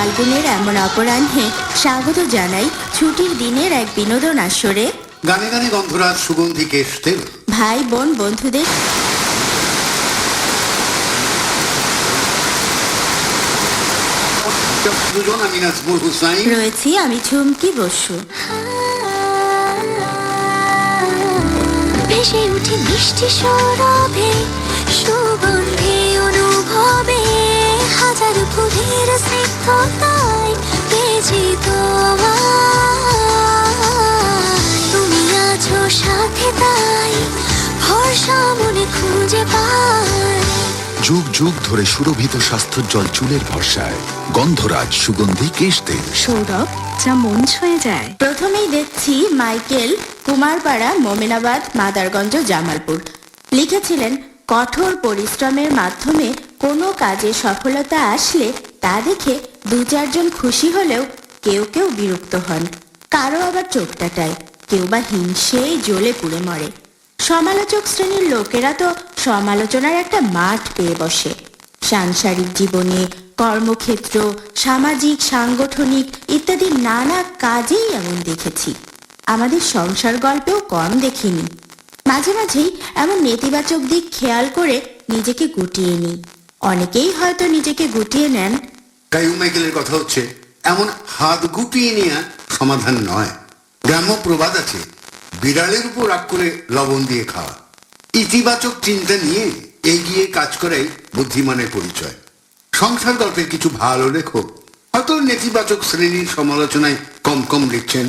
ফাল্গুনের এমন অপরাহ্নে স্বাগত জানাই ছুটির দিনের এক বিনোদন আসরে। গানে গানে গন্ধরাজ সুগন্ধি কেশতেল ভাই বোন বন্ধুদের দুজন আমি নাজমুল হুসাইন। রয়েছি আমি ঝুমকি বসু। ভেসে উঠে মিষ্টি সৌরভে সুগন্ধি অনুভবে। হাজার ফুলের স্নিগ্ধতায় বেজে তোমায় তুমি আছো সাথে তাই ভরসা মনে খুঁজে পাই যুগ যুগ ধরে সুরভিত স্বাস্থ্যোজ্জ্বল চুলের ভরসায়। গন্ধরাজ সুগন্ধি কেশ তেল। সৌরভ যা মন ছুঁয়ে যায়। প্রথমেই দেখছি মাইকেল কুমারপাড়া মোমেনাবাদ মাদারগঞ্জ জামালপুর। লিখেছিলেন কঠোর পরিশ্রমের মাধ্যমে কোনো কাজে সফলতা আসলে তা দেখে দু চারজন খুশি হলেও কেউ কেউ বিরক্ত হন। কারও আবার চোখটাটায় কেউ বা হিংসেই জ্বলে পুড়ে মরে। সমালোচক শ্রেণির লোকেরা তো সমালোচনার একটা মাঠ পেয়ে বসে। সাংসারিক জীবনে কর্মক্ষেত্র, সামাজিক, সাংগঠনিক ইত্যাদি নানা কাজেই এমন দেখেছি। আমাদের সংসার গল্পেও কম দেখিনি। মাঝে মাঝেই এমন নেতিবাচক দিক খেয়াল করে নিজেকে গুটিয়ে নিই। অনেকেই হয়তো নিজেকে গুটিয়ে নেন। কায়ুম মাইকেলের কথা হচ্ছে, এমন হাত গুটিয়ে নেওয়া সমাধান নয়। গ্রাম্য প্রবাদ আছে, বিড়ালের উপর রাগ করে লবণ দিয়ে খাওয়া। ইতিবাচক চিন্তা নিয়ে এগিয়ে কাজ করাই বুদ্ধিমানের পরিচয়। সংসার গল্পের কিছু ভালো লেখক হয়তো নেতিবাচক শ্রেণির সমালোচনায় কম কম লিখছেন।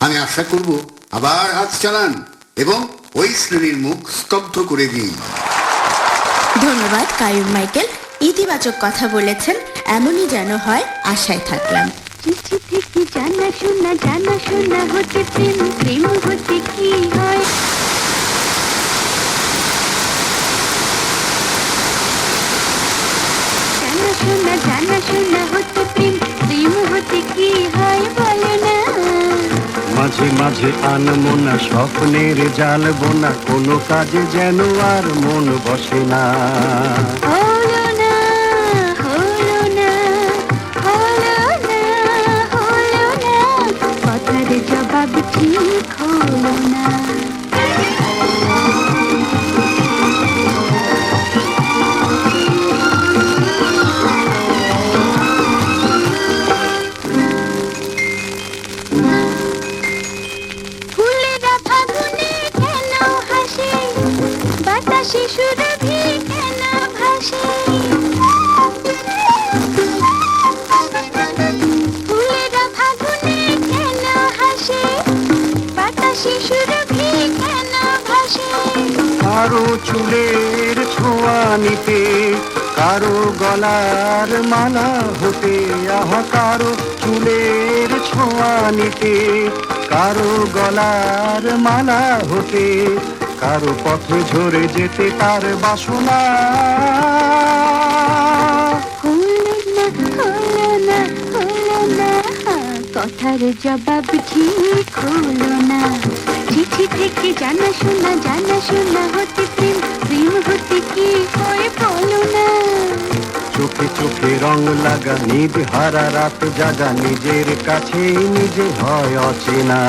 আমি আশা করব, আবার হাত চালান এবং ওই শ্রেণির মুখ স্তব্ধ করে দিন। ধন্যবাদ, কায়ুম মাইকেল। ইতিবাচক কথা বলেছেন, এমনই যেন হয় আশায় থাকলাম। চিঠি থেকে জানা শোনা জানা শোনা হচ্ছে প্রেম। প্রেম হচ্ছে কি হয়? মাঝে মাঝে আনমো না, স্বপ্নের জাল বোনা, কোনো কাজে যেন আর মন বসে না। না না না না জবাব ঠিক না। কারও চুলের ছোঁয়া নিতে, কারও গলার মালা হতে, আহা, কারও চুলের ছোঁয়া নিতে, কারও গলার মালা হতে। কারও পথে ঝরে যেতে তার বাসনা। কথার জবাব ঠিক হলো না চিঠি থেকে জানা শোনা জানা শোনা হতে প্রেম প্রেম হতে কি হয় বলো না চোখে চোখে রং লাগা নিদ হারা রাত জাগা নিজের কাছে নিজে হয় অচেনা।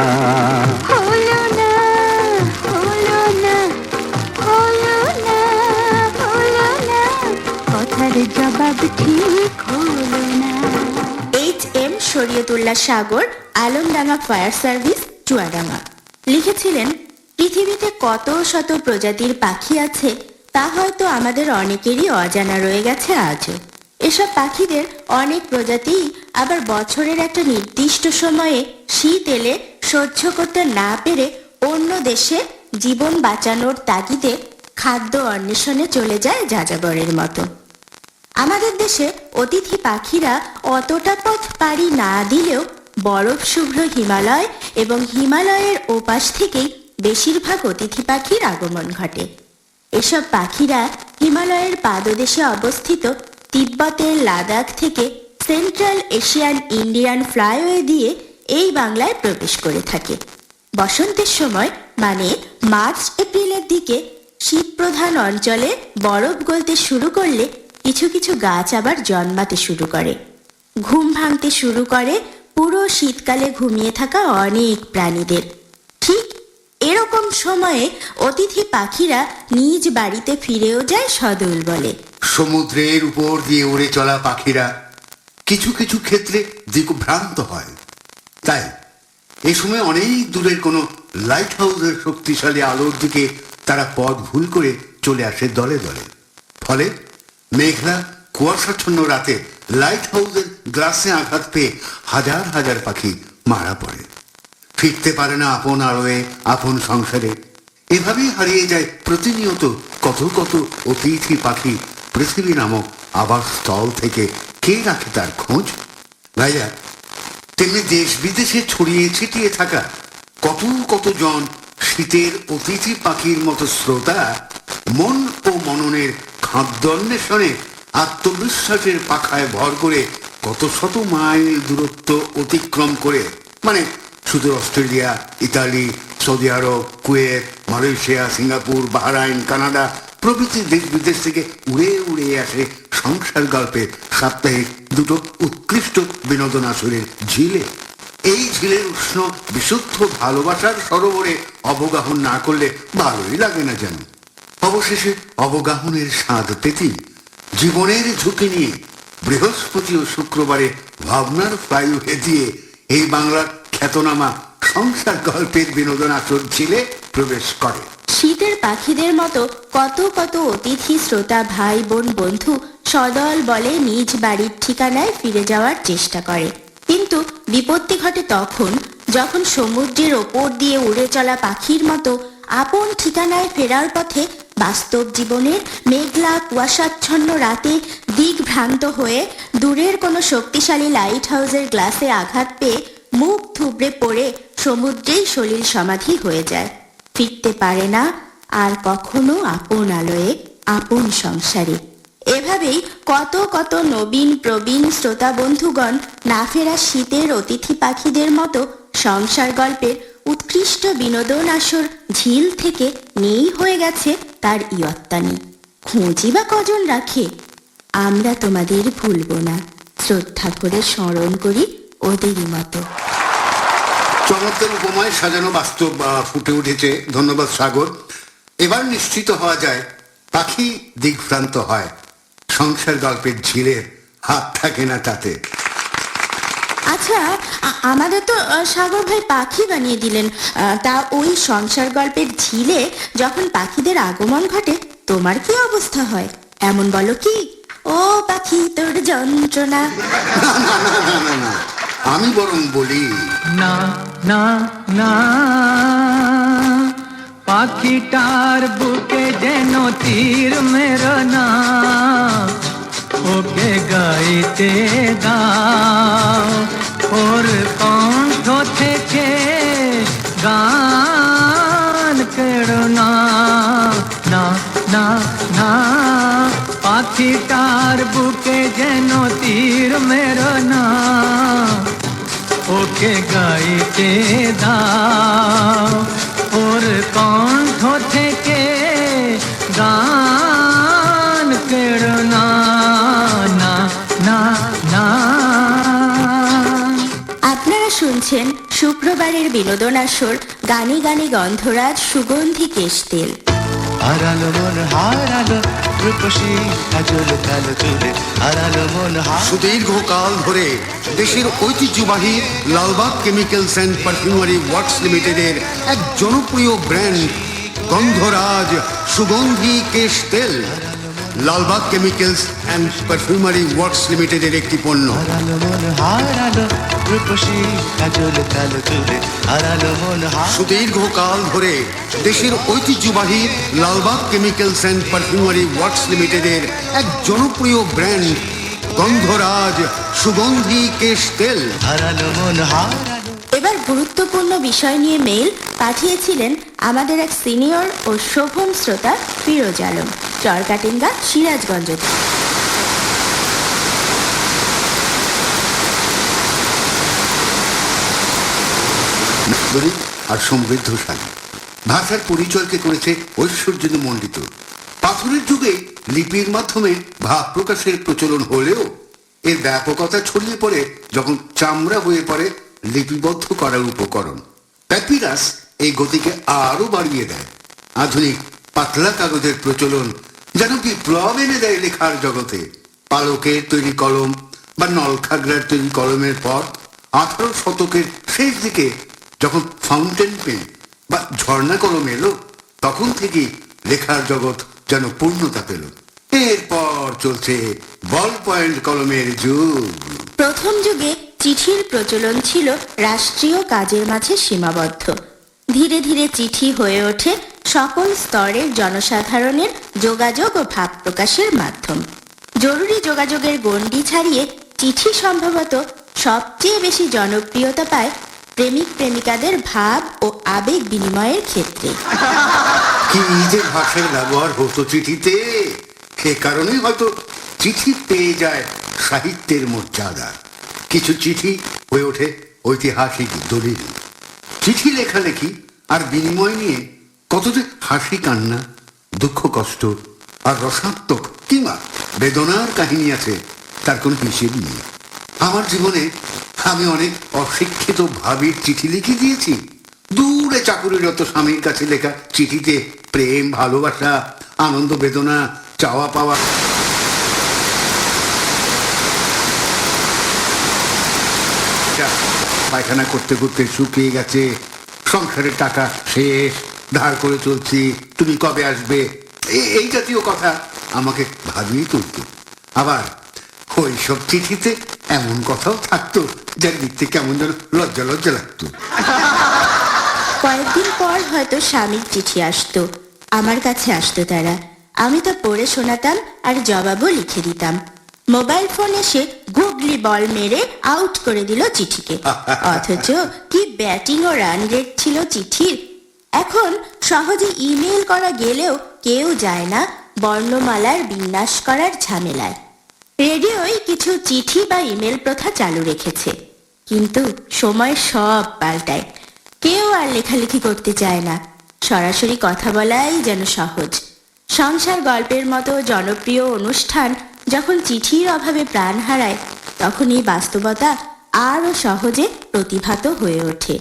H M Shariatullah Sagar, Alamdanga fire service, Chuadanga. লিখেছিলেন, পৃথিবীতে কত শত প্রজাতির পাখি আছে, তা হয়তো আমাদের অনেকেরই অজানা রয়ে গেছে আজও। এসব পাখিদের অনেক প্রজাতিই আবার বছরের একটা নির্দিষ্ট সময়ে শীত এলে সহ্য করতে না পেরে অন্য দেশে জীবন বাঁচানোর তাগিদে খাদ্য অন্বেষণে চলে যায় যাযাবরের মতো। আমাদের দেশে অতিথি পাখিরা অতটা পথ পাড়ি না দিলেও বরফ শুভ্র হিমালয় এবং হিমালয়ের ওপাশ থেকেই বেশিরভাগ অতিথি পাখির আগমন ঘটে। এসব পাখিরা হিমালয়ের পাদদেশে অবস্থিত তিব্বতের লাদাখ থেকে সেন্ট্রাল এশিয়ান ইন্ডিয়ান ফ্লাইওয়ে দিয়ে এই বাংলায় প্রবেশ করে থাকে। বসন্তের সময় মানে মার্চ এপ্রিলের দিকে, শীতপ্রধান অঞ্চলে বরফ গলতে শুরু করলে কিছু কিছু গাছ আবার জন্মাতে শুরু করে। ঘুম ভাঙতে শুরু করে, পুরো শীতকালে ঘুমিয়ে থাকা অনেক প্রাণীদের। ঠিক এরকম সময়ে অতিথি পাখিরা নিজ বাড়িতে ফিরেও যায় সদল বলে। সমুদ্রের উপর দিয়ে উড়ে চলা পাখিরা কিছু কিছু ক্ষেত্রে দিকভ্রান্ত হয়। তাই এ সময় অনেক দূরের কোনো লাইট হাউসের শক্তিশালী আলোর দিকে তারা পথ ভুল করে চলে আসে দলে দলে। ফলে মেঘলা কুয়াশাচ্ছন্ন রাতে লাইট হাউসের গ্লাসে আঘাত পেয়ে হাজার হাজার পাখি মারা পড়ে। ফিরতে পারে না আপন আলোয়, আপন সংসারে। এভাবেই হারিয়ে যায় প্রতিনিয়ত কত কত অতিথি পাখি পৃথিবী নামক আবাস স্থল থেকে কে রাখে তার খোঁজ? ভাইয়া, তেমনি দেশ বিদেশে ছড়িয়ে ছিটিয়ে থাকা কত কত জন শীতের অতিথি পাখির মতো শ্রোতা মন ও মননের খাদ্যান্বেষণে আত্মবিশ্বাসের পাখায় ভর করে কত শত মাইল দূরত্ব অতিক্রম করে। মানে শুধু Australia, Italy, Saudi Arab, Kuwait, Malaysia, Singapore, Bahrain, Canada প্রভৃতি দেশ বিদেশ থেকে উড়ে উড়ে আসে সংসার গল্পে সাপ্তাহিক দুটো উৎকৃষ্ট বিনোদন আসরের ঝিলে। এই ঝিলের উষ্ণ, বিশুদ্ধ ভালোবাসার সরোবরে অবগাহন না করলে ভালোই লাগে না যেন। অবশেষে অবগাহনের স্বাদ পেতেই জীবনের ঝুঁকি নিয়ে বৃহস্পতি ও শুক্রবারে ভাবনার ফ্লাইওয়ে দিয়ে এই বাংলার খ্যাতনামা সংসার গল্পের বিনোদন আসর ঝিলে প্রবেশ করে। শীতের পাখিদের মতো কত কত অতিথি, শ্রোতা, ভাই, বোন, বন্ধু সদল বলে নিজ বাড়ির ঠিকানায় ফিরে যাওয়ার চেষ্টা করে। কিন্তু বিপত্তি ঘটে তখন যখন সমুদ্রের ওপর দিয়ে উড়ে চলা পাখির মতো আপন ঠিকানায় ফেরার পথে বাস্তব জীবনের মেঘলা, কুয়াশাচ্ছন্ন রাতে দিগভ্রান্ত হয়ে দূরের কোনো শক্তিশালী লাইট হাউসের গ্লাসে আঘাত পেয়ে মুখ থুবড়ে পড়ে সমুদ্রেই সলিল সমাধি হয়ে যায়। ফিরতে পারে না আর কখনো আপন আলোয়ে, আপন সংসারে। এভাবেই কত কত নবীন, প্রবীণ শ্রোতা বন্ধুগণ না ফেরা শীতের অতিথি পাখিদের মতো সংসার গল্পের উৎকৃষ্ট বিনোদন আসর ঝিল থেকে নেই হয়ে গেছে তার ইয়ত্তানি। খোঁজি বা কজন রাখে, আমরা তোমাদের ভুলব না। শ্রদ্ধা করে স্মরণ করি ওদেরই মতো। চমৎকার উপমায় সাজানো বাস্তব ফুটে উঠেছে। ধন্যবাদ, সাগর। এবার নিশ্চিত হওয়া যায়, পাখি দিগ্ভ্রান্ত হয়। সংসার গল্পের ঝিলের হাত থাকে না তাতে। আচ্ছা আমাদের তো সাগর ভাই পাখি বানিয়ে দিলেন। আহ, তা ওই সংসার গল্পের ঝিলে যখন পাখিদের আগমন ঘটে তোমার কি অবস্থা হয়? এমন বলো কি? ও পাখি তোর যন্ত্রণা। আমি বরং বলি। না না না। পাখিটার বুকে যেন তীর মের না ওকে গাইতে দাও ওর কণ্ঠ থেকে গান কেড়ো না না না না পাখিটার বুকে যেন তীর মের না ওকে গাইতে দাও ওর কণ্ঠ থেকে গান কেড়ো না শুনছেন শুক্রবারের বিনোদন আসর গানে গানে গন্ধরাজ সুগন্ধি কেশ তেল। হারালো মন হারালো রূপসী কাজল কালো চুলে। হারালো মন সুদীর্ঘকাল ধরে দেশের ঐতিহ্যবাহী Lalbagh chemicals and perfumery works লিমিটেডের এক জনপ্রিয় ব্র্যান্ড গন্ধরাজ সুগন্ধি কেশ তেল। Lalbagh chemicals and perfumery works লিমিটেডের একটি পণ্য। হারালো মন হারালো রূপসী কাজল কালো চুলে হারালো মন সুদীর্ঘকাল ধরে দেশের ঐতিহ্যবাহী Lalbagh chemicals and perfumery works লিমিটেডের এক জনপ্রিয় ব্র্যান্ড গন্ধরাজ সুগন্ধি কেশ তেল। হারালো মন হারালো এবার গুরুত্বপূর্ণ বিষয় নিয়ে মেইল পাঠিয়েছিলেন আমাদের এক সিনিয়র ও শোভন শ্রোতা ফিরোজ আলম। চরকাটিঙ্গা সিরাজগঞ্জ নাগরিক আর সমৃদ্ধশালী ভাষার পরিচয়কে করেছে ঐশ্বর্যে মণ্ডিত। পাথরের যুগে লিপির মাধ্যমে ভাব প্রকাশের প্রচলন হলেও এর ব্যাপকতা ছড়িয়ে পড়ে যখন চামড়া হয়ে পড়ে লিপিবদ্ধ করার উপকরণ। প্যাপিরাস এই গতিকে আরও বাড়িয়ে দেয়। আধুনিক পাতলা কাগজের প্রচলন যেন কি বিপ্লব এনে দেয় লেখার জগতে। পালকের তৈরি কলম বা নলখাগড়ার তৈরি কলমের পর আঠারো শতকের শেষ দিকে যখন ফাউন্টেন পেন বা ঝর্ণা কলম এলো, তখন থেকেই লেখার জগৎ যেন পূর্ণতা পেল। এরপর চলছে বল পয়েন্ট কলমের যুগ। প্রথম যুগে চিঠির প্রচলন ছিল রাষ্ট্রীয় কাজের মাঝে সীমাবদ্ধ। ধীরে ধীরে চিঠি হয়ে ওঠে সকল স্তরের জনসাধারণের যোগাযোগ ও ভাব প্রকাশের মাধ্যম। জরুরি যোগাযোগের গণ্ডি ছাড়িয়ে চিঠি সম্ভবত সবচেয়ে বেশি জনপ্রিয়তা পায় প্রেমিক প্রেমিকাদের ভাব ও আবেগ বিনিময়ের ক্ষেত্রে। কি যে ভাষার ব্যবহার হতো চিঠিতে, সে কারণেই হয়তো চিঠি পেয়ে যায় সাহিত্যের মর্যাদা। কিছু চিঠি হয়ে ওঠে ঐতিহাসিক দলিল। চিঠি লেখালেখি আর বিনিময় নিয়ে কত যে হাসি কান্না, দুঃখ কষ্ট আর রসাত্মক কিংবা বেদনার কাহিনী আছে, তার কোনো হিসেব নেই। আমার জীবনে আমি অনেক অশিক্ষিত ভাবির চিঠি লিখে দিয়েছি। দূরে চাকুরিরত স্বামীর কাছে লেখা চিঠিতে প্রেম, ভালোবাসা, আনন্দ, বেদনা, চাওয়া পাওয়া। পায়খানা করতে করতে শুকিয়ে গেছে। সংসারের টাকা শেষ, ধার করে চলছি। তুমি কবে আসবে? এই জাতীয় কথা আমাকে ভাবিয়ে তুলত। আবার ওই সব চিঠিতে এমন কথাও থাকতো, যার লিখতে কেমন যেন লজ্জা লজ্জা লাগতো। কয়েকদিন পর হয়তো স্বামীর চিঠি আসতো। আমার কাছে আসতো তারা। আমি তা পড়ে শোনাতাম আর জবাবও লিখে দিতাম। মোবাইল ফোন এসে গুগলি বল মেরে আউট করে দিল চিঠিকে। অথচ কি ব্যাটিং ও রান রেট ছিল চিঠির। এখন সহজে ইমেল করা গেলেও কেউ যায় না বর্ণমালার বিন্যাস করার ঝামেলায়। রেডিওই কিছু চিঠি বা ইমেল প্রথা চালু রেখেছে। কিন্তু সময় সব পাল্টায়। কেউ আর লেখালেখি করতে চায় না। সরাসরি কথা বলাই যেন সহজ। সংসার গল্পের মতো জনপ্রিয় অনুষ্ঠান যখন চিঠির অভাবে প্রাণ হারায় তখন এই বাস্তবতা আরও সহজে প্রতিভাত হয়ে ওঠে।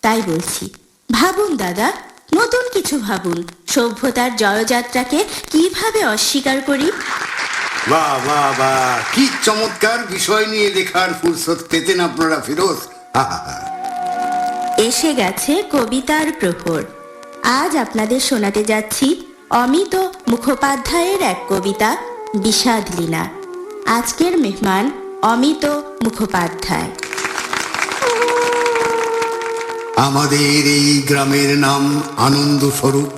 তাই বলছি, ভাবুন দাদা, নতুন কিছু ভাবুন। সভ্যতার জয়যাত্রাকে কীভাবে অস্বীকার করি? বাহ বাহ বাহ। কি চমৎকার বিষয় নিয়ে লেখার ফুরসত পেতেন আপনারা ফিরোজ। এসে গেছে কবিতার প্রহর। আজ আপনাদের শোনাতে যাচ্ছি অমিত মুখোপাধ্যায়ের এক কবিতা বিষাদ লীলা। আজকের মেহমান অমিত মুখোপাধ্যায়। আমাদের এই গ্রামের নাম আনন্দ স্বরূপ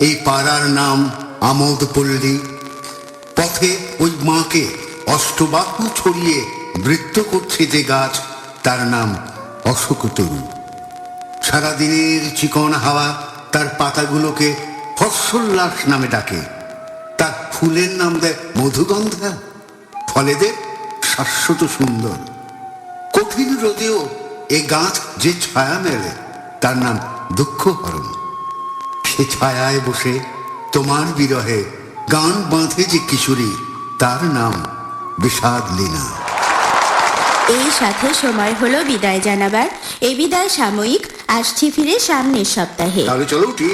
এই পাড়ার নাম আমোদ পল্লী পথে ওই মাকে অষ্টবাহু ছড়িয়ে বৃত্ত করছে যে গাছ, তার নাম অশোক তরু। সারাদিনের চিকন হাওয়া তার পাতাগুলোকে হর্ষোল্লাস নামে ডাকে। তার ফুলের নাম দেয় মধুগন্ধা। ফলেদের শাশ্বত সুন্দর। কঠিন রোদেও এ গাছ যে ছায়া মেলে, তার নাম দুঃখ হরণ সে ছায়ায় বসে তোমার বিরহে গান বাঁধে যে কিশোরী তার নাম বিষাদ লীনা। এই সাথে সময় হলো বিদায় জানাবার। এই বিদায় সাময়িক আসছি ফিরে সামনের সপ্তাহে। তাহলে চলো উঠি।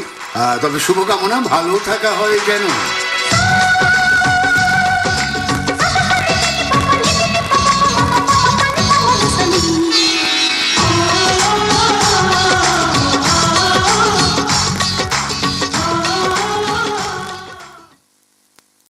তবে শুভকামনা ভালো থাকা হয় যেন।